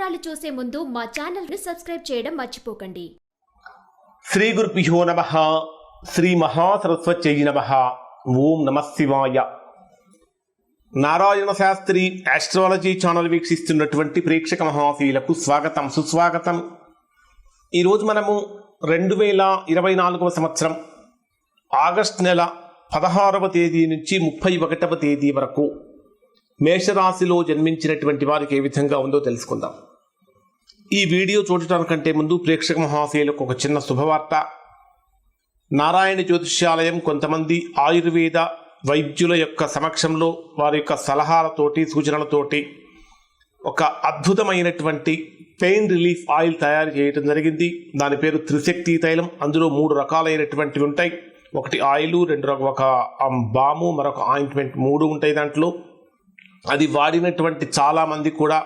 వివరాలు చూసే ముందు మా ఛానల్ని సబ్స్క్రైబ్ చేయడం మర్చిపోకండి. శ్రీ గురుభ్యో నమ. శ్రీ మహాసరస్వత్యై నమ. ఓం నమ శివాయ. నారాయణ శాస్త్రి ఆస్ట్రాలజీ ఛానల్ వీక్షిస్తున్నటువంటి ప్రేక్షక మహాశీలకు స్వాగతం సుస్వాగతం. ఈరోజు మనము రెండు వేల ఇరవై నాలుగవ సంవత్సరం ఆగస్ట్ నెల పదహారవ తేదీ నుంచి ముప్పై ఒకటవ తేదీ వరకు మేషరాశిలో జన్మించినటువంటి వారికి ఏ విధంగా ఉందో తెలుసుకుందాం. ఈ వీడియో చూడటానికంటే ముందు ప్రేక్షక మహాశయులకు ఒక చిన్న శుభవార్త. నారాయణ జ్యోతిష్యాలయం కొంతమంది ఆయుర్వేద వైద్యుల యొక్క సమక్షంలో వారి యొక్క సలహాలతోటి సూచనలతోటి ఒక అద్భుతమైనటువంటి పెయిన్ రిలీఫ్ ఆయిల్ తయారు చేయడం జరిగింది. దాని పేరు త్రిశక్తి తైలం. అందులో మూడు రకాలైనటువంటివి ఉంటాయి. ఒకటి ఆయిల్ రెండు రక- ఒక బాము మరొక ఆయింట్మెంట్ మూడు ఉంటాయి దాంట్లో. అది వాడినటువంటి చాలామంది కూడా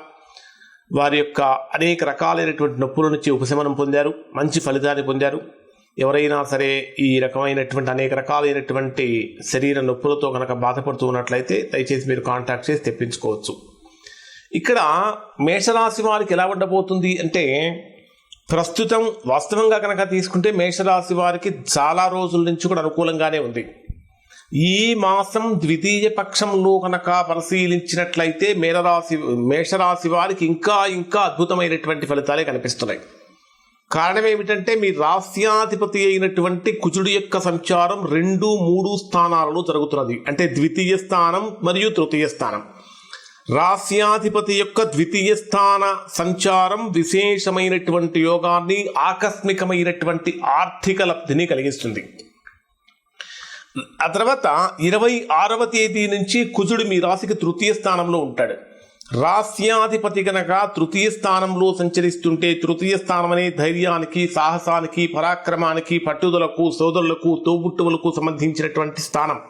వారి యొక్క అనేక రకాలైనటువంటి నొప్పుల నుంచి ఉపశమనం పొందారు మంచి ఫలితాన్ని పొందారు. ఎవరైనా సరే ఈ రకమైనటువంటి అనేక రకాలైనటువంటి శరీర నొప్పులతో కనుక బాధపడుతూ ఉన్నట్లయితే దయచేసి మీరు కాంటాక్ట్ చేసి తెప్పించుకోవచ్చు. ఇక్కడ మేషరాశి వారికి ఎలా ఉండబోతుంది అంటే ప్రస్తుతం వాస్తవంగా కనుక తీసుకుంటే మేషరాశి వారికి చాలా రోజుల నుంచి కూడా అనుకూలంగానే ఉంది. ఈ మాసం ద్వితీయ పక్షంలో కనుక పరిశీలించినట్లయితే మేనరాశి మేషరాశి వారికి ఇంకా ఇంకా అద్భుతమైనటువంటి ఫలితాలే కనిపిస్తున్నాయి. కారణం ఏమిటంటే మీ రాస్యాధిపతి అయినటువంటి కుజుడు యొక్క సంచారం రెండు మూడు స్థానాలలో జరుగుతున్నది. అంటే ద్వితీయ స్థానం మరియు తృతీయ స్థానం. రాస్యాధిపతి యొక్క ద్వితీయ స్థాన సంచారం విశేషమైనటువంటి యోగాన్ని ఆకస్మికమైనటువంటి ఆర్థిక లబ్ధిని కలిగిస్తుంది. ఆ తర్వాత ఇరవై ఆరవ తేదీ నుంచి కుజుడు మీ రాశికి తృతీయ స్థానంలో ఉంటాడు. రాస్యాధిపతి గనక తృతీయ స్థానంలో సంచరిస్తుంటే తృతీయ స్థానం అనే ధైర్యానికి సాహసానికి పరాక్రమానికి పట్టుదలకు సోదరులకు తోబుట్టువులకు సంబంధించినటువంటి స్థానం.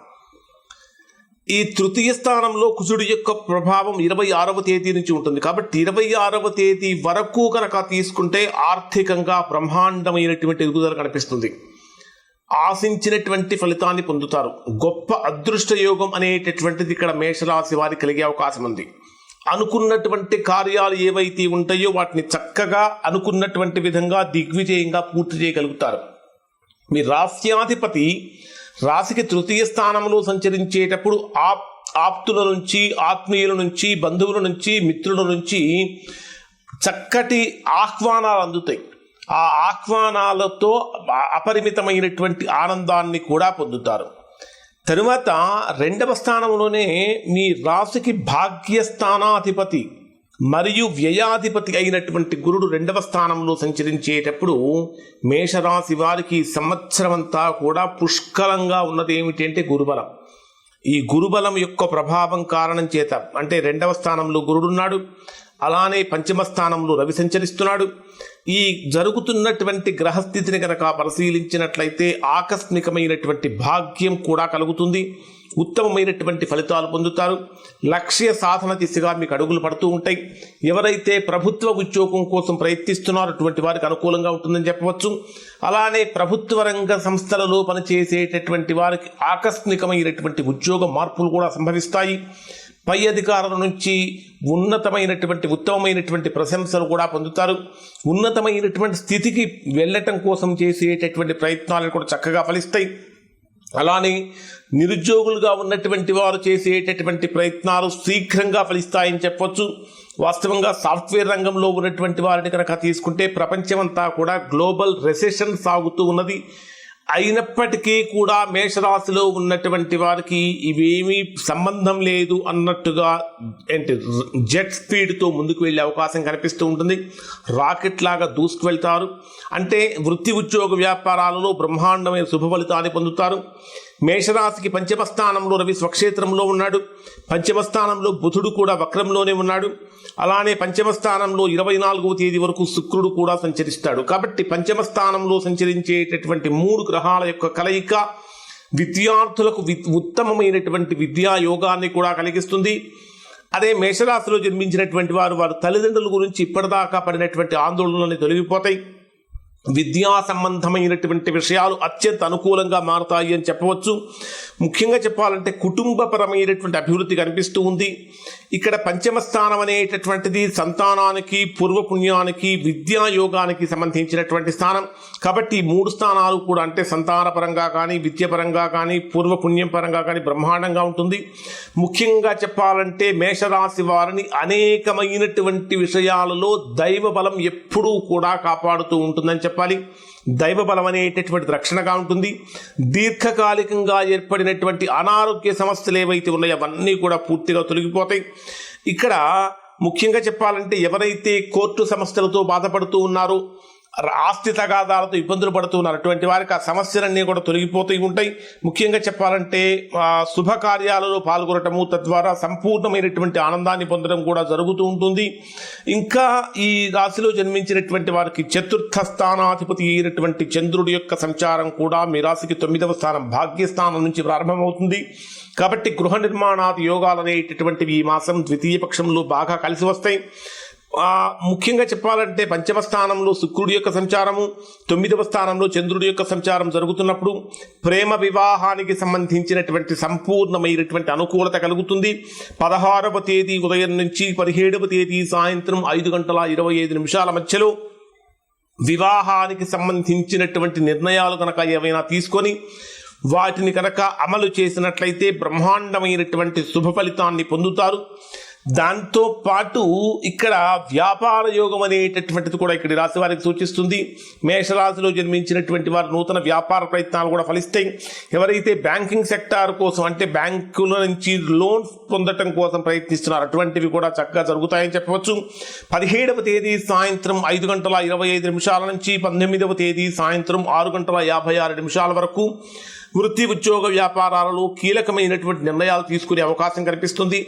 ఈ తృతీయ స్థానంలో కుజుడు యొక్క ప్రభావం ఇరవై ఆరవ తేదీ నుంచి ఉంటుంది. కాబట్టి ఇరవై ఆరవ తేదీ వరకు కనుక తీసుకుంటే ఆర్థికంగా బ్రహ్మాండమైనటువంటి ఎదుగుదల కనిపిస్తుంది. ఆశించినటువంటి ఫలితాన్ని పొందుతారు. గొప్ప అదృష్ట యోగం అనేటటువంటిది ఇక్కడ మేషరాశి వారి కలిగే అవకాశం ఉంది. అనుకున్నటువంటి కార్యాలు ఏవైతే ఉంటాయో వాటిని చక్కగా అనుకున్నటువంటి విధంగా దిగ్విజయంగా పూర్తి చేయగలుగుతారు. మీ రాస్యాధిపతి రాశికి తృతీయ స్థానంలో సంచరించేటప్పుడు ఆప్ ఆప్తుల నుంచి ఆత్మీయుల నుంచి బంధువుల నుంచి మిత్రుల నుంచి చక్కటి ఆహ్వానాలు అందుతాయి. ఆ ఆహ్వానాలతో అపరిమితమైనటువంటి ఆనందాన్ని కూడా పొందుతారు. తరువాత రెండవ స్థానంలోనే మీ రాశికి భాగ్యస్థానాధిపతి మరియు వ్యయాధిపతి అయినటువంటి గురుడు రెండవ స్థానంలో సంచరించేటప్పుడు మేషరాశి వారికి సంవత్సరం అంతా కూడా పుష్కలంగా ఉన్నది ఏమిటి అంటే గురుబలం. ఈ గురుబలం యొక్క ప్రభావం కారణం చేత అంటే రెండవ స్థానంలో గురుడున్నాడు. అలానే పంచమ స్థానంలో రవి సంచరిస్తున్నాడు. ఈ జరుగుతున్నటువంటి గ్రహస్థితిని కనుక పరిశీలించినట్లయితే ఆకస్మికమైనటువంటి భాగ్యం కూడా కలుగుతుంది. ఉత్తమమైనటువంటి ఫలితాలు పొందుతారు. లక్ష్య సాధన దిశగా మీకు అడుగులు పడుతూ ఉంటాయి. ఎవరైతే ప్రభుత్వ ఉద్యోగం కోసం ప్రయత్నిస్తున్నారో అటువంటి వారికి అనుకూలంగా ఉంటుందని చెప్పవచ్చు. అలానే ప్రభుత్వ రంగ సంస్థలలో పనిచేసేటటువంటి వారికి ఆకస్మికమైనటువంటి ఉద్యోగ మార్పులు కూడా సంభవిస్తాయి. పై అధికారుల నుంచి ఉన్నతమైనటువంటి ఉత్తమమైనటువంటి ప్రశంసలు కూడా పొందుతారు. ఉన్నతమైనటువంటి స్థితికి వెళ్ళటం కోసం చేసేటటువంటి ప్రయత్నాలు కూడా చక్కగా ఫలిస్తాయి. అలానే నిరుద్యోగులుగా ఉన్నటువంటి వారు చేసేటటువంటి ప్రయత్నాలు శీఘ్రంగా ఫలిస్తాయని చెప్పొచ్చు. వాస్తవంగా సాఫ్ట్వేర్ రంగంలో ఉన్నటువంటి వారిని కనుక తీసుకుంటే ప్రపంచమంతా కూడా గ్లోబల్ రెసెషన్ సాగుతూ ఉన్నది. అయినప్పటికీ కూడా మేషరాశిలో ఉన్నటువంటి వారికి ఇవేమీ సంబంధం లేదు అన్నట్టుగా ఏంటి జెట్ స్పీడ్తో ముందుకు వెళ్ళే అవకాశం కనిపిస్తూ ఉంటుంది. రాకెట్ లాగా దూసుకువెళ్తారు అంటే వృత్తి ఉద్యోగ వ్యాపారాలలో బ్రహ్మాండమైన శుభ ఫలితాన్ని పొందుతారు. మేషరాశికి పంచమస్థానంలో రవి స్వక్షేత్రంలో ఉన్నాడు. పంచమస్థానంలో బుధుడు కూడా వక్రంలోనే ఉన్నాడు. అలానే పంచమస్థానంలో ఇరవై నాలుగవ తేదీ వరకు శుక్రుడు కూడా సంచరిస్తాడు. కాబట్టి పంచమస్థానంలో సంచరించేటటువంటి మూడు గ్రహాల యొక్క కలయిక విద్యార్థులకు వి ఉత్తమమైనటువంటి విద్యా యోగాన్ని కూడా కలిగిస్తుంది. అదే మేషరాశిలో జన్మించినటువంటి వారు వారు తల్లిదండ్రుల గురించి ఇప్పటిదాకా పడినటువంటి ఆందోళనలు తొలగిపోతాయి. విద్యా సంబంధమైనటువంటి విషయాలు అత్యంత అనుకూలంగా మారుతాయి అని చెప్పవచ్చు. ముఖ్యంగా చెప్పాలంటే కుటుంబపరమైనటువంటి అభివృద్ధి కనిపిస్తూ ఉంది. ఇక్కడ పంచమ స్థానం అనేటటువంటిది సంతానానికి పూర్వపుణ్యానికి విద్యాయోగానికి సంబంధించినటువంటి స్థానం. కాబట్టి మూడు స్థానాలు కూడా అంటే సంతానపరంగా కానీ విద్యపరంగా కానీ పూర్వపుణ్యం పరంగా కానీ బ్రహ్మాండంగా ఉంటుంది. ముఖ్యంగా చెప్పాలంటే మేషరాశి వారిని అనేకమైనటువంటి విషయాలలో దైవ బలం ఎప్పుడూ కూడా కాపాడుతూ ఉంటుందని చెప్పాలి. దైవ బలం అనేటటువంటి రక్షణగా ఉంటుంది. దీర్ఘకాలికంగా ఏర్పడినటువంటి అనారోగ్య సమస్యలు ఏవైతే ఉన్నాయో అవన్నీ కూడా పూర్తిగా తొలగిపోతాయి. ఇక్కడ ముఖ్యంగా చెప్పాలంటే ఎవరైతే కోర్టు సమస్యలతో బాధపడుతూ ఉన్నారో ఆస్తి తగాదాలతో ఇబ్బందులు పడుతున్నారు అటువంటి వారికి ఆ సమస్యలన్నీ కూడా తొలగిపోతూ ఉంటాయి. ముఖ్యంగా చెప్పాలంటే శుభకార్యాలలో పాల్గొనటము తద్వారా సంపూర్ణమైనటువంటి ఆనందాన్ని పొందడం కూడా జరుగుతూ ఉంటుంది. ఇంకా ఈ రాశిలో జన్మించినటువంటి వారికి చతుర్థ స్థానాధిపతి అయినటువంటి చంద్రుడి యొక్క సంచారం కూడా మీ రాశికి తొమ్మిదవ స్థానం భాగ్యస్థానం నుంచి ప్రారంభమవుతుంది. కాబట్టి గృహ నిర్మాణాది యోగాలు అనేటటువంటివి ఈ మాసం ద్వితీయ పక్షంలో బాగా కలిసి వస్తాయి. ముఖ్యంగా చెప్పాలంటే పంచమ స్థానంలో శుక్రుడి యొక్క సంచారము తొమ్మిదవ స్థానంలో చంద్రుడి యొక్క సంచారం జరుగుతున్నప్పుడు ప్రేమ వివాహానికి సంబంధించినటువంటి సంపూర్ణమైనటువంటి అనుకూలత కలుగుతుంది. పదహారవ తేదీ ఉదయం నుంచి పదిహేడవ తేదీ సాయంత్రం ఐదు గంటల ఇరవై ఐదు నిమిషాల మధ్యలో వివాహానికి సంబంధించినటువంటి నిర్ణయాలు కనుక ఏవైనా తీసుకొని వాటిని కనుక అమలు చేసినట్లయితే బ్రహ్మాండమైనటువంటి శుభ ఫలితాన్ని పొందుతారు. దాంతో పాటు ఇక్కడ వ్యాపార యోగం అనేటటువంటిది కూడా ఇక్కడ రాశి వారికి సూచిస్తుంది. మేషరాశిలో జన్మించినటువంటి వారు నూతన వ్యాపార ప్రయత్నాలు కూడా ఫలిస్తాయి. ఎవరైతే బ్యాంకింగ్ సెక్టార్ కోసం అంటే బ్యాంకుల నుంచి లోన్స్ పొందటం కోసం ప్రయత్నిస్తున్నారు అటువంటివి కూడా చక్కగా జరుగుతాయని చెప్పవచ్చు. పదిహేడవ తేదీ సాయంత్రం ఐదు గంటల ఇరవై ఐదు నిమిషాల నుంచి పంతొమ్మిదవ తేదీ సాయంత్రం ఆరు గంటల యాభై ఆరు నిమిషాల వరకు వృత్తి ఉద్యోగ వ్యాపారాలలో కీలకమైనటువంటి నిర్ణయాలు తీసుకునే అవకాశం కనిపిస్తుంది.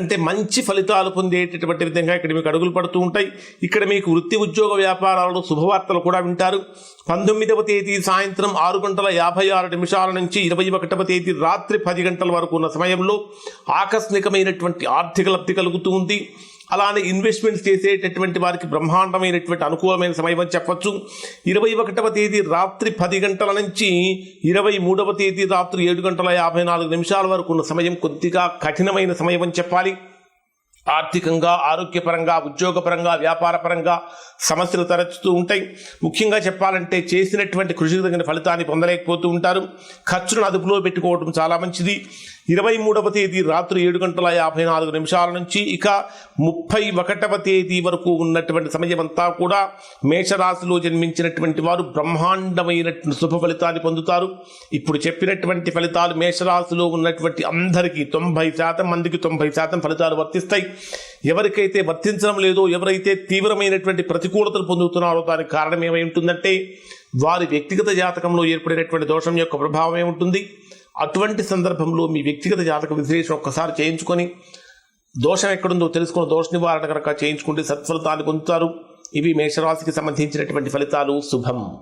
అంటే మంచి ఫలితాలు పొందేటటువంటి విధంగా ఇక్కడ మీకు అడుగులు పడుతూ ఉంటాయి. ఇక్కడ మీకు వృత్తి ఉద్యోగ వ్యాపారాలలో శుభవార్తలు కూడా వింటారు. పంతొమ్మిదవ తేదీ సాయంత్రం ఆరు గంటల యాభై ఆరు నిమిషాల నుంచి ఇరవై ఒకటవ తేదీ రాత్రి పది గంటల వరకు ఉన్న సమయంలో ఆకస్మికమైనటువంటి ఆర్థిక లబ్ధి కలుగుతూ ఉంది. అలానే ఇన్వెస్ట్మెంట్స్ చేసేటటువంటి వారికి బ్రహ్మాండమైనటువంటి అనుకూలమైన సమయం అని చెప్పచ్చు. ఇరవై ఒకటవ తేదీ రాత్రి పది గంటల నుంచి ఇరవై మూడవ తేదీ రాత్రి ఏడు గంటల యాభై నాలుగు నిమిషాల వరకు ఉన్న సమయం కొద్దిగా కఠినమైన సమయం అని చెప్పాలి. ఆర్థికంగా ఆరోగ్యపరంగా ఉద్యోగపరంగా వ్యాపారపరంగా సమస్యలు తరచుతూ ఉంటాయి. ముఖ్యంగా చెప్పాలంటే చేసినటువంటి కృషికి తగిన ఫలితాన్ని పొందలేకపోతూ ఉంటారు. ఖర్చులను అదుపులో పెట్టుకోవడం చాలా మంచిది. ఇరవై మూడవ తేదీ రాత్రి ఏడు గంటల యాభై నాలుగు నిమిషాల నుంచి ఇక ముప్పై ఒకటవ తేదీ వరకు ఉన్నటువంటి సమయమంతా కూడా మేషరాశిలో జన్మించినటువంటి వారు బ్రహ్మాండమైనటువంటి శుభ ఫలితాన్ని పొందుతారు. ఇప్పుడు చెప్పినటువంటి ఫలితాలు మేషరాశిలో ఉన్నటువంటి అందరికీ తొంభై శాతం మందికి తొంభై శాతం ఫలితాలు వర్తిస్తాయి. ఎవరికైతే వర్తించడం లేదో ఎవరైతే తీవ్రమైనటువంటి ప్రతికూలతలు పొందుతున్నారో దానికి కారణం ఏమై ఉంటుందంటే వారి వ్యక్తిగత జాతకంలో ఏర్పడినటువంటి దోషం యొక్క ప్రభావం ఏముంటుంది? అటువంటి సందర్భంలో మీ వ్యక్తిగత జాతక విశ్లేషణ ఒక్కసారి చేయించుకొని దోషం ఎక్కడుందో తెలుసుకుని దోష నివారణ కనుక చేయించుకుంటే సత్ఫలితాన్ని పొందుతారు. ఇవి మేషరాశికి సంబంధించినటువంటి ఫలితాలు. శుభం.